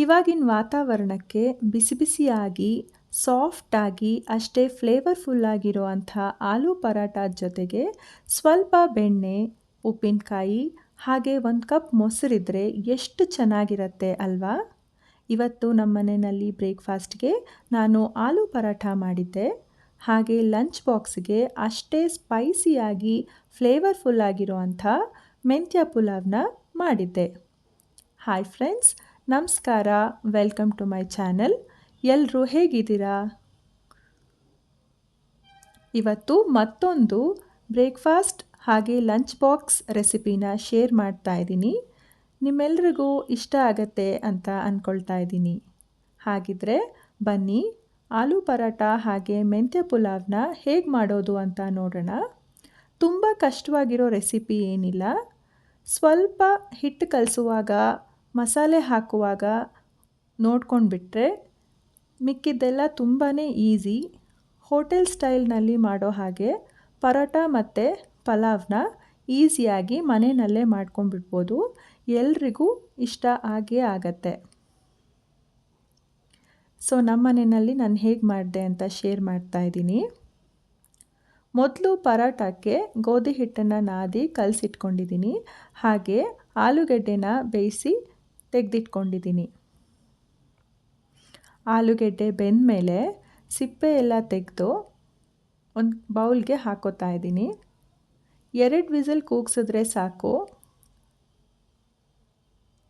ಇವಾಗಿನ ವಾತಾವರಣಕ್ಕೆ ಬಿಸಿ ಬಿಸಿಯಾಗಿ ಸಾಫ್ಟಾಗಿ ಅಷ್ಟೇ ಫ್ಲೇವರ್ಫುಲ್ಲಾಗಿರೋ ಅಂಥ ಆಲೂ ಪರಾಟ ಜೊತೆಗೆ ಸ್ವಲ್ಪ ಬೆಣ್ಣೆ, ಉಪ್ಪಿನಕಾಯಿ, ಹಾಗೆ ಒಂದು ಕಪ್ ಮೊಸರಿದ್ರೆ ಎಷ್ಟು ಚೆನ್ನಾಗಿರತ್ತೆ ಅಲ್ವಾ? ಇವತ್ತು ನಮ್ಮ ಮನೆಯಲ್ಲಿ ಬ್ರೇಕ್ಫಾಸ್ಟ್ಗೆ ನಾನು ಆಲೂ ಪರಾಠ ಮಾಡಿದ್ದೆ. ಹಾಗೆ ಲಂಚ್ ಬಾಕ್ಸ್ಗೆ ಅಷ್ಟೇ ಸ್ಪೈಸಿಯಾಗಿ ಫ್ಲೇವರ್ಫುಲ್ ಆಗಿರೋ ಅಂಥ ಮೆಂತ್ಯ ಪುಲಾವ್ನ ಮಾಡಿದ್ದೆ. ಹಾಯ್ ಫ್ರೆಂಡ್ಸ್ ನಮಸ್ಕಾರ ವೆಲ್ಕಮ್ ಟು ಮೈ ಚಾನಲ್ ಎಲ್ಲರೂ ಹೇಗಿದ್ದೀರಾ? ಇವತ್ತು ಮತ್ತೊಂದು ಬ್ರೇಕ್ಫಾಸ್ಟ್ ಹಾಗೆ ಲಂಚ್ ಬಾಕ್ಸ್ ರೆಸಿಪಿನ ಶೇರ್ ಮಾಡ್ತಾ ಇದ್ದೀನಿ. ನಿಮ್ಮೆಲ್ರಿಗೂ ಇಷ್ಟ ಆಗತ್ತೆ ಅಂತ ಅಂದ್ಕೊಳ್ತಾ ಇದ್ದೀನಿ. ಹಾಗಿದ್ರೆ ಬನ್ನಿ, ಆಲೂ ಪರಾಟ ಹಾಗೆ ಮೆಂತ್ಯ ಪುಲಾವ್ನ ಹೇಗೆ ಮಾಡೋದು ಅಂತ ನೋಡೋಣ. ತುಂಬ ಕಷ್ಟವಾಗಿರೋ ರೆಸಿಪಿ ಏನಿಲ್ಲ. ಸ್ವಲ್ಪ ಹಿಟ್ಟು ಕಲಿಸುವಾಗ ಮಸಾಲೆ ಹಾಕುವಾಗ ನೋಡ್ಕೊಂಡ್ಬಿಟ್ರೆ ಮಿಕ್ಕಿದ್ದೆಲ್ಲ ತುಂಬಾ ಈಸಿ. ಹೋಟೆಲ್ ಸ್ಟೈಲ್ನಲ್ಲಿ ಮಾಡೋ ಹಾಗೆ ಪರೋಟ ಮತ್ತು ಪಲಾವ್ನ ಈಸಿಯಾಗಿ ಮನೆಯಲ್ಲೇ ಮಾಡ್ಕೊಂಡ್ಬಿಡ್ಬೋದು. ಎಲ್ರಿಗೂ ಇಷ್ಟ ಆಗೇ ಆಗತ್ತೆ. ಸೊ, ನಮ್ಮ ಮನೆಯಲ್ಲಿ ನಾನು ಹೇಗೆ ಮಾಡಿದೆ ಅಂತ ಶೇರ್ ಮಾಡ್ತಾ ಇದ್ದೀನಿ. ಮೊದಲು ಪರೋಟಕ್ಕೆ ಗೋಧಿ ಹಿಟ್ಟನ್ನು ನಾದಿ ಕಲಸಿಟ್ಕೊಂಡಿದ್ದೀನಿ. ಹಾಗೆ ಆಲೂಗಡ್ಡೆನ ಬೇಯಿಸಿ ತೆಗೆದಿಟ್ಕೊಂಡಿದ್ದೀನಿ. ಆಲೂಗೆಡ್ಡೆ ಬೆಂದ ಮೇಲೆ ಸಿಪ್ಪೆ ಎಲ್ಲ ತೆಗೆದು ಒಂದು ಬೌಲ್ಗೆ ಹಾಕೋತಾ ಇದ್ದೀನಿ. ಎರಡು ವಿಸಲ್ ಕೂಗ್ಸಿದ್ರೆ ಸಾಕು.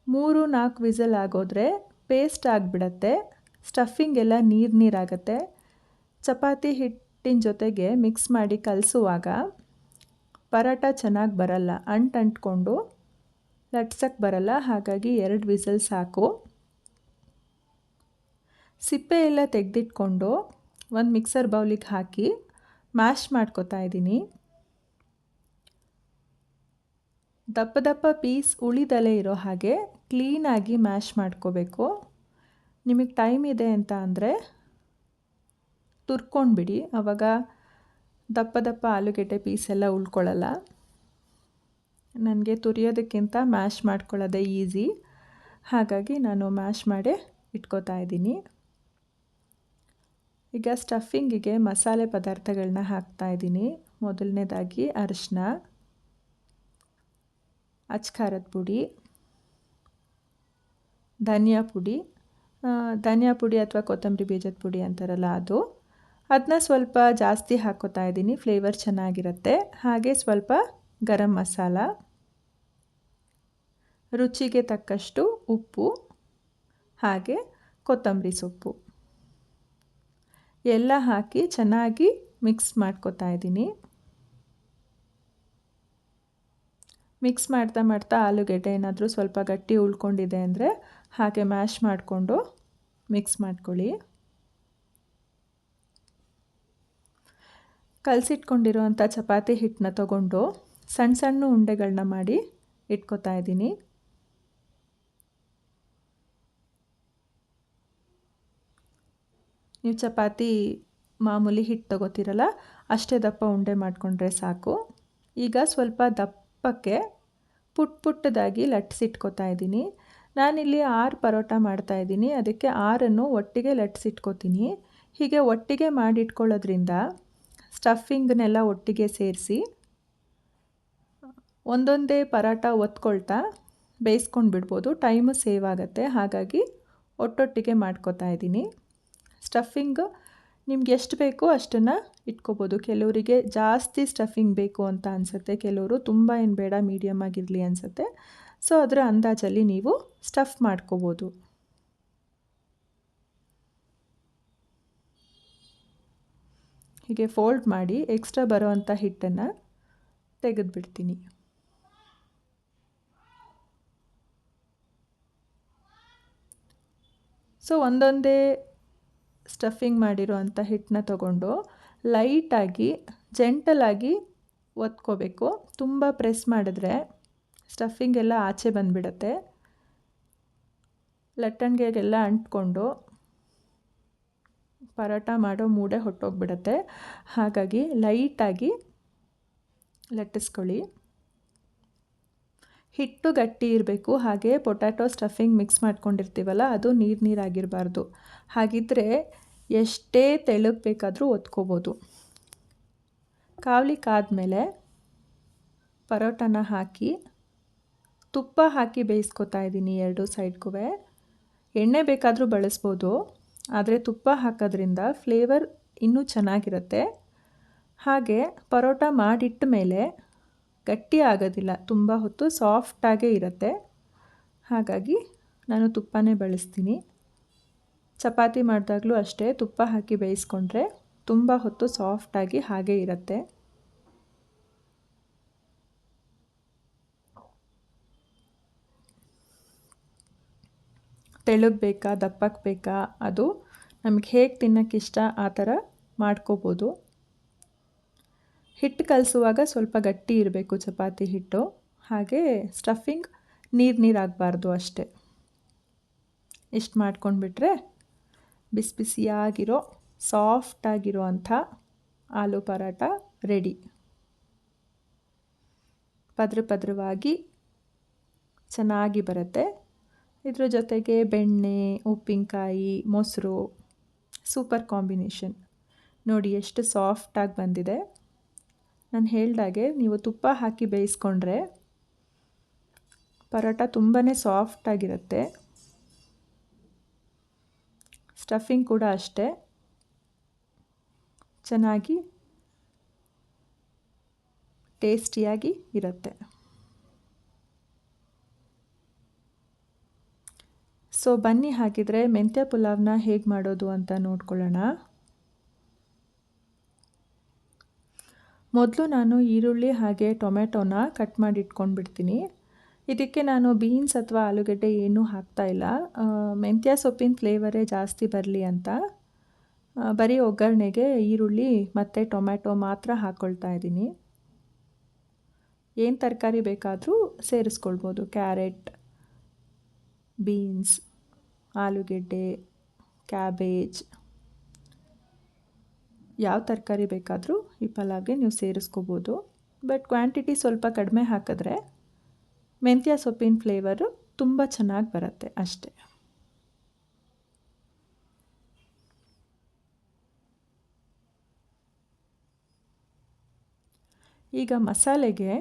ಮೂರು, ನಾಲ್ಕು ವಿಸಲ್ ಆಗೋದ್ರೆ ಪೇಸ್ಟ್ ಆಗಿಬಿಡತ್ತೆ. ಸ್ಟಫಿಂಗ್ ಎಲ್ಲ ನೀರು ನೀರಾಗತ್ತೆ. ಚಪಾತಿ ಹಿಟ್ಟಿನ ಜೊತೆಗೆ ಮಿಕ್ಸ್ ಮಾಡಿ ಕಲಸುವಾಗ ಪರಾಟ ಚೆನ್ನಾಗಿ ಬರಲ್ಲ. ಅಂಟು ಅಂಟ್ಕೊಂಡು ಲಟ್ಸಕ್ಕೆ ಬರಲ್ಲ, ಹಾಗಾಗಿ ಎರಡು ವಿಸಲ್ ಸಾಕು. ಸಿಪ್ಪೆ ಎಲ್ಲ ತೆಗೆದಿಟ್ಕೊಂಡು ಒಂದು ಮಿಕ್ಸರ್ ಬೌಲಿಗೆ ಹಾಕಿ ಮ್ಯಾಶ್ ಮಾಡ್ಕೊತಾ ಇದ್ದೀನಿ. ದಪ್ಪ ದಪ್ಪ ಪೀಸ್ ಉಳಿದಲೇ ಇರೋ ಹಾಗೆ ಕ್ಲೀನಾಗಿ ಮ್ಯಾಶ್ ಮಾಡ್ಕೋಬೇಕು. ನಿಮಗೆ ಟೈಮ್ ಇದೆ ಅಂತ ಅಂದರೆ ತುರ್ಕೊಂಡ್ಬಿಡಿ. ಆವಾಗ ದಪ್ಪ ದಪ್ಪ ಆಲೂಗೆಡ್ಡೆ ಪೀಸ್ ಎಲ್ಲ ಉಳ್ಕೊಳ್ಳಲ್ಲ ನನಗೆ ತುರಿಯೋದಕ್ಕಿಂತ ಮ್ಯಾಶ್ ಮಾಡ್ಕೊಳ್ಳೋದೇ ಈಸಿ. ಹಾಗಾಗಿ ನಾನು ಮ್ಯಾಶ್ ಮಾಡೇ ಇಟ್ಕೋತಾ ಇದ್ದೀನಿ. ಈಗ ಸ್ಟಫಿಂಗಿಗೆ ಮಸಾಲೆ ಪದಾರ್ಥಗಳನ್ನ ಹಾಕ್ತಾಯಿದ್ದೀನಿ ಮೊದಲನೇದಾಗಿ ಅರಿಶಿನ ಅಚ್ಕಾರದ ಪುಡಿ, ಧನಿಯಾ ಪುಡಿ ಧನಿಯಾ ಪುಡಿ ಅಥವಾ ಕೊತ್ತಂಬರಿ ಬೀಜದ ಪುಡಿ ಅಂತಾರಲ್ಲ ಅದು. ಅದನ್ನ ಸ್ವಲ್ಪ ಜಾಸ್ತಿ ಹಾಕೋತಾ ಇದ್ದೀನಿ. ಫ್ಲೇವರ್ ಚೆನ್ನಾಗಿರುತ್ತೆ. ಹಾಗೆ ಸ್ವಲ್ಪ ಗರಂ ಮಸಾಲ, ರುಚಿಗೆ ತಕ್ಕಷ್ಟು ಉಪ್ಪು, ಹಾಗೆ ಕೊತ್ತಂಬರಿ ಸೊಪ್ಪು. ಎಲ್ಲ ಹಾಕಿ ಚೆನ್ನಾಗಿ ಮಿಕ್ಸ್ ಮಾಡ್ಕೋತಾ ಇದ್ದೀನಿ. ಮಿಕ್ಸ್ ಮಾಡ್ತಾ ಮಾಡ್ತಾ ಆಲೂಗೆಡ್ಡೆ ಏನಾದರೂ ಸ್ವಲ್ಪ ಗಟ್ಟಿ ಉಳ್ಕೊಂಡಿದೆ ಅಂದರೆ ಹಾಗೆ ಮ್ಯಾಶ್ ಮಾಡಿಕೊಂಡು ಮಿಕ್ಸ್ ಮಾಡ್ಕೊಳ್ಳಿ. ಕಲಸಿಟ್ಕೊಂಡಿರೋವಂಥ ಚಪಾತಿ ಹಿಟ್ಟನ್ನ ತಗೊಂಡು ಸಣ್ಣ ಸಣ್ಣ ಉಂಡೆಗಳನ್ನ ಮಾಡಿ ಇಟ್ಕೋತಾ ಇದ್ದೀನಿ. ನೀವು ಚಪಾತಿ ಮಾಮೂಲಿ ಹಿಟ್ಟು ತಗೋತೀರಲ್ಲ, ಅಷ್ಟೇ ದಪ್ಪ ಉಂಡೆ ಮಾಡಿಕೊಂಡ್ರೆ ಸಾಕು. ಈಗ ಸ್ವಲ್ಪ ದಪ್ಪಕ್ಕೆ ಪುಟ್ ಪುಟ್ಟದಾಗಿ ಲಟ್ಸಿಟ್ಕೋತಾ ಇದ್ದೀನಿ. ನಾನಿಲ್ಲಿ ಆರು ಪರೋಟ ಮಾಡ್ತಾಯಿದ್ದೀನಿ ಅದಕ್ಕೆ ಆರನ್ನು ಒಟ್ಟಿಗೆ ಲಟ್ಸಿಟ್ಕೋತೀನಿ ಹೀಗೆ ಒಟ್ಟಿಗೆ ಮಾಡಿಟ್ಕೊಳ್ಳೋದ್ರಿಂದ ಸ್ಟಫಿಂಗ್ನೆಲ್ಲ ಒಟ್ಟಿಗೆ ಸೇರಿಸಿ ಒಂದೊಂದೇ ಪರಾಟ ಒತ್ಕೊಳ್ತಾ ಬೇಯಿಸ್ಕೊಂಡು ಬಿಡ್ಬೋದು. ಟೈಮು ಸೇವ್ ಆಗುತ್ತೆ. ಹಾಗಾಗಿ ಒಟ್ಟೊಟ್ಟಿಗೆ ಮಾಡ್ಕೋತಾ ಇದ್ದೀನಿ. ಸ್ಟಫಿಂಗ್ ನಿಮ್ಗೆ ಎಷ್ಟು ಬೇಕೋ ಅಷ್ಟನ್ನು ಇಟ್ಕೋಬೋದು. ಕೆಲವರಿಗೆ ಜಾಸ್ತಿ ಸ್ಟಫಿಂಗ್ ಬೇಕು ಅಂತ ಅನಿಸುತ್ತೆ. ಕೆಲವರು ತುಂಬ ಏನು ಬೇಡ ಮೀಡಿಯಮ್ ಆಗಿರಲಿ ಅನಿಸುತ್ತೆ. ಸೊ, ಅದರ ಅಂದಾಜಲ್ಲಿ ನೀವು ಸ್ಟಫ್ ಮಾಡ್ಕೋಬೋದು. ಹೀಗೆ ಫೋಲ್ಡ್ ಮಾಡಿ ಎಕ್ಸ್ಟ್ರಾ ಬರೋವಂಥ ಹಿಟ್ಟನ್ನು ತೆಗೆದುಬಿಡ್ತೀನಿ. ಸೊ ಒಂದೊಂದೇ ಸ್ಟಫಿಂಗ್ ಮಾಡಿರೋ ಅಂಥ ಹಿಟ್ಟನ್ನ ತಗೊಂಡು ಲೈಟಾಗಿ ಜೆಂಟಲಾಗಿ ಒತ್ಕೋಬೇಕು. ತುಂಬ ಪ್ರೆಸ್ ಮಾಡಿದ್ರೆ ಸ್ಟಫಿಂಗ್ ಎಲ್ಲ ಆಚೆ ಬಂದುಬಿಡತ್ತೆ. ಲಟ್ಟಣಿಗೆಗೆಲ್ಲ ಅಂಟ್ಕೊಂಡು ಪರೋಟ ಮಾಡೋ ಮೂಡೆ ಹೊಟ್ಟೋಗ್ಬಿಡತ್ತೆ. ಹಾಗಾಗಿ ಲೈಟಾಗಿ ಲಟ್ಟಿಸ್ಕೊಳ್ಳಿ. ಹಿಟ್ಟು ಗಟ್ಟಿ ಇರಬೇಕು, ಹಾಗೆ ಪೊಟ್ಯಾಟೊ ಸ್ಟಫಿಂಗ್ ಮಿಕ್ಸ್ ಮಾಡ್ಕೊಂಡಿರ್ತೀವಲ್ಲ, ಅದು ನೀರು ನೀರಾಗಿರಬಾರ್ದು. ಹಾಗಿದ್ದರೆ ಎಷ್ಟೇ ತೆಳ್ಳಗೆ ಬೇಕಾದರೂ ಒತ್ಕೋಬೋದು. ಕಾವಲಿ ಕಾದ್ಮೇಲೆ ಪರೋಟನ ಹಾಕಿ, ತುಪ್ಪ ಹಾಕಿ ಬೇಯಿಸ್ಕೊತಾ ಇದ್ದೀನಿ ಎರಡು ಸೈಡ್ಗೂ ಎಣ್ಣೆ ಬೇಕಾದರೂ ಬಳಸ್ಬೋದು, ಆದರೆ ತುಪ್ಪ ಹಾಕೋದ್ರಿಂದ ಫ್ಲೇವರ್ ಇನ್ನೂ ಚೆನ್ನಾಗಿರುತ್ತೆ. ಹಾಗೆ ಪರೋಟ ಮಾಡಿಟ್ಟ ಮೇಲೆ ಗಟ್ಟಿ ಆಗೋದಿಲ್ಲ ತುಂಬ ಹೊತ್ತು ಸಾಫ್ಟಾಗೇ ಇರುತ್ತೆ. ಹಾಗಾಗಿ ನಾನು ತುಪ್ಪನೇ ಬಳಸ್ತೀನಿ. ಚಪಾತಿ ಮಾಡಿದಾಗಲೂ ಅಷ್ಟೇ, ತುಪ್ಪ ಹಾಕಿ ಬೇಯಿಸ್ಕೊಂಡ್ರೆ ತುಂಬ ಹೊತ್ತು ಸಾಫ್ಟಾಗಿ ಹಾಗೇ ಇರುತ್ತೆ. ತೆಳ್ಳಗೆ ಬೇಕಾ ದಪ್ಪಕ್ಕೆ ಬೇಕಾ, ಅದು ನಮಗೆ ಹೇಗೆ ತಿನ್ನೋಕ್ಕಿಷ್ಟ ಆ ಥರ ಮಾಡ್ಕೋಬೋದು. ಹಿಟ್ಟು ಕಲಿಸುವಾಗ ಸ್ವಲ್ಪ ಗಟ್ಟಿ ಇರಬೇಕು ಚಪಾತಿ ಹಿಟ್ಟು. ಹಾಗೆ ಸ್ಟಫಿಂಗ್ ನೀರು ನೀರಾಗಬಾರ್ದು ಅಷ್ಟೇ. ಇಷ್ಟು ಮಾಡ್ಕೊಂಡ್ಬಿಟ್ರೆ ಬಿಸಿ ಬಿಸಿಯಾಗಿರೋ ಸಾಫ್ಟಾಗಿರೋ ಅಂಥ ಆಲೂ ಪರಾಟ ರೆಡಿ. ಪದ್ರ ಪದ್ರವಾಗಿ ಚೆನ್ನಾಗಿ ಬರುತ್ತೆ. ಇದ್ರ ಜೊತೆಗೆ ಬೆಣ್ಣೆ, ಉಪ್ಪಿನಕಾಯಿ, ಮೊಸರು, ಸೂಪರ್ ಕಾಂಬಿನೇಷನ್. ನೋಡಿ ಎಷ್ಟು ಸಾಫ್ಟಾಗಿ ಬಂದಿದೆ. ನಾನು ಹೇಳ್ದಾಗೆ, ನೀವು ತುಪ್ಪ ಹಾಕಿ ಬೇಯಿಸ್ಕೊಂಡ್ರೆ ಪರೋಟ ತುಂಬಾ ಸಾಫ್ಟಾಗಿರುತ್ತೆ ಸ್ಟಫಿಂಗ್ ಕೂಡ ಅಷ್ಟೇ. ಚೆನ್ನಾಗಿ ಟೇಸ್ಟಿಯಾಗಿ ಇರುತ್ತೆ. ಸೊ, ಬನ್ನಿ ಹಾಕಿದರೆ ಮೆಂತ್ಯ ಪುಲಾವ್ನ ಹೇಗೆ ಮಾಡೋದು ಅಂತ ನೋಡ್ಕೊಳ್ಳೋಣ. ಮೊದಲು ನಾನು ಈರುಳ್ಳಿ ಹಾಗೆ ಟೊಮೆಟೊನ ಕಟ್ ಮಾಡಿ ಇಟ್ಕೊಂಡ್ಬಿಡ್ತೀನಿ. ಇದಕ್ಕೆ ನಾನು ಬೀನ್ಸ್ ಅಥವಾ ಆಲೂಗಡ್ಡೆ ಏನೂ ಹಾಕ್ತಾಯಿಲ್ಲ ಮೆಂತ್ಯ ಸೊಪ್ಪಿನ ಫ್ಲೇವರೇ ಜಾಸ್ತಿ ಬರಲಿ ಅಂತ. ಬರೀ ಒಗ್ಗರಣೆಗೆ ಈರುಳ್ಳಿ ಮತ್ತು ಟೊಮೆಟೊ ಮಾತ್ರ ಹಾಕ್ಕೊಳ್ತಾ ಇದ್ದೀನಿ. ಏನು ತರಕಾರಿ ಬೇಕಾದರೂ ಸೇರಿಸ್ಕೊಳ್ಬೋದು. ಕ್ಯಾರೆಟ್, ಬೀನ್ಸ್, ಆಲೂಗೆಡ್ಡೆ, ಕ್ಯಾಬೇಜ್. ಯಾವ ತರಕಾರಿ ಬೇಕಾದರೂ ಈ ಪಲಾವ್ಗೆ ನೀವು ಸೇರಿಸ್ಕೋಬೋದು. ಬಟ್ ಕ್ವಾಂಟಿಟಿ ಸ್ವಲ್ಪ ಕಡಿಮೆ ಹಾಕಿದ್ರೆ ಮೆಂತ್ಯ ಸೊಪ್ಪಿನ ಫ್ಲೇವರು ತುಂಬ ಚೆನ್ನಾಗಿ ಬರುತ್ತೆ ಅಷ್ಟೇ. ಈಗ ಮಸಾಲೆಗೆ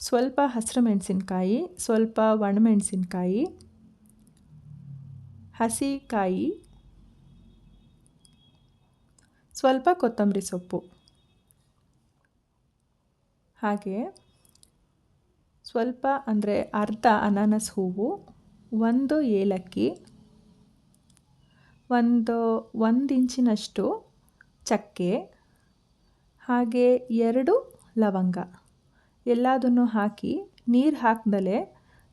ಸ್ವಲ್ಪ ಹಸಿರು ಮೆಣಸಿನ್ಕಾಯಿ, ಸ್ವಲ್ಪ ಒಣಮೆಣಸಿನ್ಕಾಯಿ ಹಸಿಕಾಯಿ ಸ್ವಲ್ಪ ಕೊತ್ತಂಬರಿ ಸೊಪ್ಪು. ಹಾಗೆ ಸ್ವಲ್ಪ ಅಂದರೆ ಅರ್ಧ ಅನಾನಸ್ ಹೂವು, ಒಂದು ಏಲಕ್ಕಿ, ಒಂದು ಒಂದು ಇಂಚಿನಷ್ಟು ಚಕ್ಕೆ, ಹಾಗೆ ಎರಡು ಲವಂಗ. ಎಲ್ಲದನ್ನು ಹಾಕಿ ನೀರು ಹಾಕ್ದಲೇ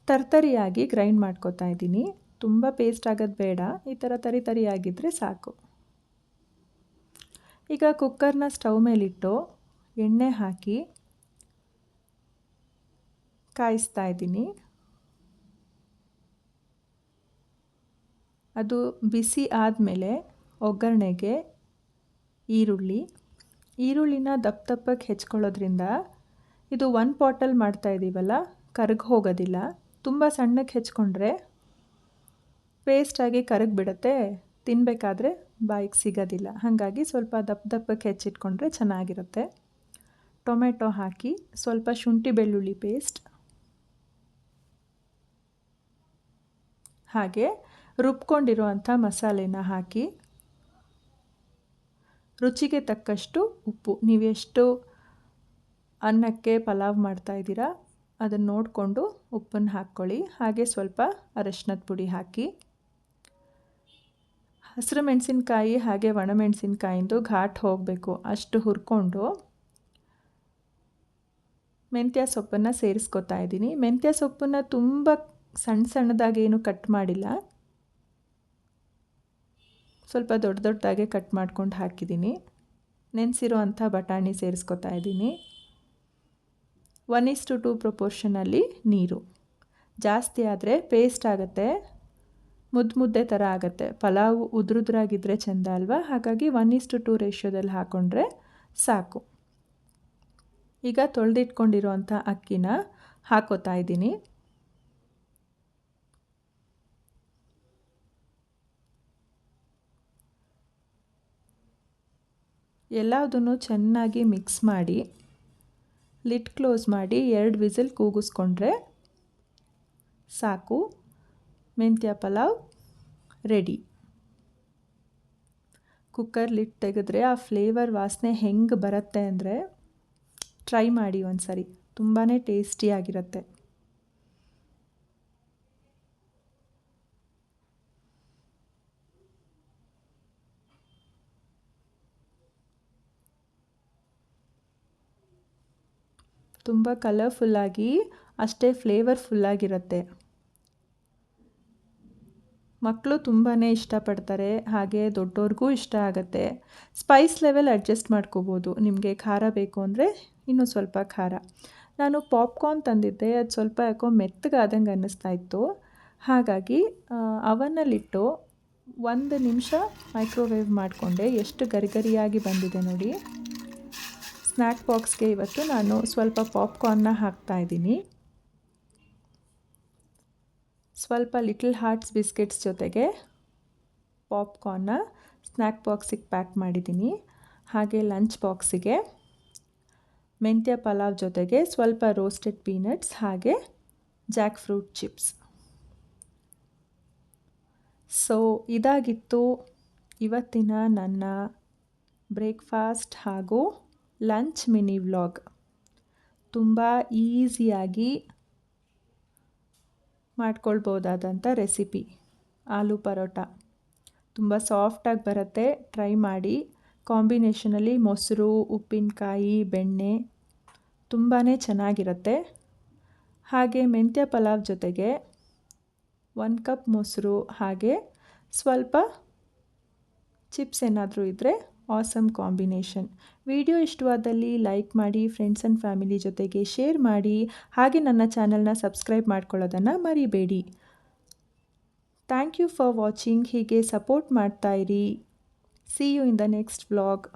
ತರ್ತರಿಯಾಗಿ ಗ್ರೈಂಡ್ ಮಾಡ್ಕೋತಾ ಇದ್ದೀನಿ. ತುಂಬ ಪೇಸ್ಟ್ ಆಗೋದು ಬೇಡ. ಈ ಥರ ತರಿತರಿಯಾಗಿದ್ದರೆ ಸಾಕು. ಈಗ ಕುಕ್ಕರ್ನ ಸ್ಟವ್ ಮೇಲಿಟ್ಟು ಎಣ್ಣೆ ಹಾಕಿ ಕಾಯಿಸ್ತಾ ಇದ್ದೀನಿ. ಅದು ಬಿಸಿ ಆದಮೇಲೆ ಒಗ್ಗರಣೆಗೆ ಈರುಳ್ಳಿ. ಈರುಳ್ಳಿನ ದಪ್ಪ ದಪ್ಪಕ್ಕೆ ಹೆಚ್ಕೊಳ್ಳೋದ್ರಿಂದ ಇದು ಒನ್ ಪಾಟಲ್ ಮಾಡ್ತಾ ಇದ್ದೀವಲ್ಲ ಕರಗಿ ಹೋಗೋದಿಲ್ಲ. ತುಂಬ ಸಣ್ಣಕ್ಕೆ ಹೆಚ್ಕೊಂಡ್ರೆ ಪೇಸ್ಟಾಗಿ ಕರಗಿಬಿಡತ್ತೆ ತಿನ್ನಬೇಕಾದ್ರೆ ಬಾಯಿಗೆ ಸಿಗೋದಿಲ್ಲ. ಹಾಗಾಗಿ ಸ್ವಲ್ಪ ದಪ್ಪ ದಪ್ಪಕ್ಕೆ ಹೆಚ್ಚಿಟ್ಕೊಂಡ್ರೆ ಚೆನ್ನಾಗಿರುತ್ತೆ. ಟೊಮೆಟೊ ಹಾಕಿ ಸ್ವಲ್ಪ ಶುಂಠಿ ಬೆಳ್ಳುಳ್ಳಿ ಪೇಸ್ಟ್. ಹಾಗೆ ರುಬ್ಕೊಂಡಿರುವಂಥ ಮಸಾಲೆನ ಹಾಕಿ ರುಚಿಗೆ ತಕ್ಕಷ್ಟು ಉಪ್ಪು. ನೀವೆಷ್ಟು ಅನ್ನಕ್ಕೆ ಪಲಾವ್ ಮಾಡ್ತಾಯಿದ್ದೀರಾ ಅದನ್ನು ನೋಡಿಕೊಂಡು ಉಪ್ಪನ್ನು ಹಾಕ್ಕೊಳ್ಳಿ. ಹಾಗೆ ಸ್ವಲ್ಪ ಅರಶಿನದ ಪುಡಿ ಹಾಕಿ. ಹಸಿರು ಮೆಣಸಿನ್ಕಾಯಿ ಹಾಗೆ ಒಣಮೆಣಸಿನ್ಕಾಯಿಂದು ಘಾಟ್ ಹೋಗಬೇಕು. ಅಷ್ಟು ಹುರ್ಕೊಂಡು ಮೆಂತ್ಯ ಸೊಪ್ಪನ್ನು ಸೇರಿಸ್ಕೊತಾ ಇದ್ದೀನಿ. ಮೆಂತ್ಯ ಸೊಪ್ಪನ್ನು ತುಂಬ ಸಣ್ಣ ಸಣ್ಣದಾಗಿ ಏನು ಕಟ್ ಮಾಡಿಲ್ಲ. ಸ್ವಲ್ಪ ದೊಡ್ಡ ದೊಡ್ಡದಾಗೆ ಕಟ್ ಮಾಡ್ಕೊಂಡು ಹಾಕಿದ್ದೀನಿ. ನೆನೆಸಿರೋ ಅಂಥ ಬಟಾಣಿ ಸೇರಿಸ್ಕೊತಾ ಇದ್ದೀನಿ. ಒನ್ ಇಸ್ ಟು ಟು ಪ್ರೊಪೋರ್ಷನಲ್ಲಿ ನೀರು. ಜಾಸ್ತಿ ಆದರೆ ಪೇಸ್ಟ್ ಆಗುತ್ತೆ. ಮುದ್ದು ಮುದ್ದೆ ಥರ ಆಗುತ್ತೆ. ಪಲಾವು ಉದ್ರುದ್ರಾಗಿದ್ದರೆ ಚೆಂದ ಅಲ್ವಾ? ಹಾಗಾಗಿ ಒನ್ ಇಸ್ಟು ಟು ರೇಷ್ಯೋದಲ್ಲಿ ಹಾಕ್ಕೊಂಡ್ರೆ ಸಾಕು. ಈಗ ತೊಳೆದಿಟ್ಕೊಂಡಿರುವಂಥ ಅಕ್ಕಿನ ಹಾಕೋತಾ ಇದ್ದೀನಿ. ಎಲ್ಲದನ್ನು ಚೆನ್ನಾಗಿ ಮಿಕ್ಸ್ ಮಾಡಿ ಲಿಟ್ ಕ್ಲೋಸ್ ಮಾಡಿ, ಎರಡು ವಿಸಿಲ್ ಕೂಗಿಸ್ಕೊಂಡ್ರೆ ಸಾಕು. ಮೆಂತ್ಯ ಪಲಾವ್ ರೆಡಿ ಕುಕ್ಕರ್ ಲಿಟ್ ತೆಗೆದ್ರೆ ಆ ಫ್ಲೇವರ್ ವಾಸನೆ ಹೆಂಗೆ ಬರುತ್ತೆ ಅಂದರೆ ಟ್ರೈ ಮಾಡಿ ಒಂದು ಸರಿ ತುಂಬಾ ಟೇಸ್ಟಿಯಾಗಿರುತ್ತೆ ತುಂಬ ಕಲರ್ಫುಲ್ಲಾಗಿ ಅಷ್ಟೇ ಫ್ಲೇವರ್ಫುಲ್ಲಾಗಿರುತ್ತೆ ಮಕ್ಕಳು ತುಂಬಾ ಇಷ್ಟಪಡ್ತಾರೆ, ಹಾಗೆ ದೊಡ್ಡವ್ರಿಗೂ ಇಷ್ಟ ಆಗುತ್ತೆ. ಸ್ಪೈಸ್ ಲೆವೆಲ್ ಅಡ್ಜಸ್ಟ್ ಮಾಡ್ಕೋಬೋದು. ನಿಮಗೆ ಖಾರ ಬೇಕು ಅಂದರೆ ಇನ್ನೂ ಸ್ವಲ್ಪ ಖಾರ. ನಾನು ಪಾಪ್ಕಾರ್ನ್ ತಂದಿದ್ದೆ, ಅದು ಸ್ವಲ್ಪ ಯಾಕೋ ಮೆತ್ತಗಾದಂಗೆ ಅನ್ನಿಸ್ತಾ ಇತ್ತು. ಹಾಗಾಗಿ ಅವನ್ನಲ್ಲಿಟ್ಟು ಒಂದು ನಿಮಿಷ ಮೈಕ್ರೋವೇವ್ ಮಾಡಿಕೊಂಡೆ. ಎಷ್ಟು ಗರಿಗರಿಯಾಗಿ ಬಂದಿದೆ ನೋಡಿ. ಸ್ನ್ಯಾಕ್ ಬಾಕ್ಸ್ಗೆ ಇವತ್ತು ನಾನು ಸ್ವಲ್ಪ ಪಾಪ್ಕಾರ್ನ್ನ ಹಾಕ್ತಾಯಿದ್ದೀನಿ ಸ್ವಲ್ಪ ಲಿಟಲ್ ಹಾರ್ಟ್ಸ್ ಬಿಸ್ಕೆಟ್ಸ್ ಜೊತೆಗೆ ಪಾಪ್ಕಾರ್ನ್ನ ಸ್ನ್ಯಾಕ್ ಬಾಕ್ಸಿಗೆ ಪ್ಯಾಕ್ ಮಾಡಿದ್ದೀನಿ. ಹಾಗೆ ಲಂಚ್ ಬಾಕ್ಸಿಗೆ ಮೆಂತ್ಯ ಪಲಾವ್ ಜೊತೆಗೆ ಸ್ವಲ್ಪ ರೋಸ್ಟೆಡ್ ಪೀನಟ್ಸ್ ಹಾಗೆ ಜಾಕ್ ಫ್ರೂಟ್ ಚಿಪ್ಸ್ ಸೊ ಇದಾಗಿತ್ತು ಇವತ್ತಿನ ನನ್ನ ಬ್ರೇಕ್ಫಾಸ್ಟ್ ಹಾಗೂ ಲಂಚ್ ಮಿನಿ ವ್ಲಾಗ್ ತುಂಬ ಈಸಿಯಾಗಿ ಮಾಡ್ಕೊಳ್ಬೋದಾದಂಥ ರೆಸಿಪಿ. ಆಲೂ ಪರೋಟ. ತುಂಬ ಸಾಫ್ಟಾಗಿ ಬರುತ್ತೆ. ಟ್ರೈ ಮಾಡಿ. ಕಾಂಬಿನೇಷನಲ್ಲಿ ಮೊಸರು, ಉಪ್ಪಿನಕಾಯಿ, ಬೆಣ್ಣೆ ತುಂಬಾ ಚೆನ್ನಾಗಿರುತ್ತೆ. ಹಾಗೆ ಮೆಂತ್ಯ ಪಲಾವ್ ಜೊತೆಗೆ ಒಂದು ಕಪ್ ಮೊಸರು, ಹಾಗೆ ಸ್ವಲ್ಪ ಚಿಪ್ಸ್ ಏನಾದರೂ ಇದ್ದರೆ ಆಸಮ್ ಕಾಂಬಿನೇಷನ್ ವಿಡಿಯೋ ಇಷ್ಟವಾದಲ್ಲಿ ಲೈಕ್ ಮಾಡಿ ಫ್ರೆಂಡ್ಸ್ ಆ್ಯಂಡ್ ಫ್ಯಾಮಿಲಿ ಜೊತೆಗೆ ಶೇರ್ ಮಾಡಿ, ಹಾಗೆ ನನ್ನ ಚಾನಲ್ನ ಸಬ್ಸ್ಕ್ರೈಬ್ ಮಾಡ್ಕೊಳ್ಳೋದನ್ನು ಮರಿಬೇಡಿ. ಥ್ಯಾಂಕ್ ಯು ಫಾರ್ ವಾಚಿಂಗ್ ಹೀಗೆ support ಮಾಡ್ತಾಯಿರಿ see you in the next vlog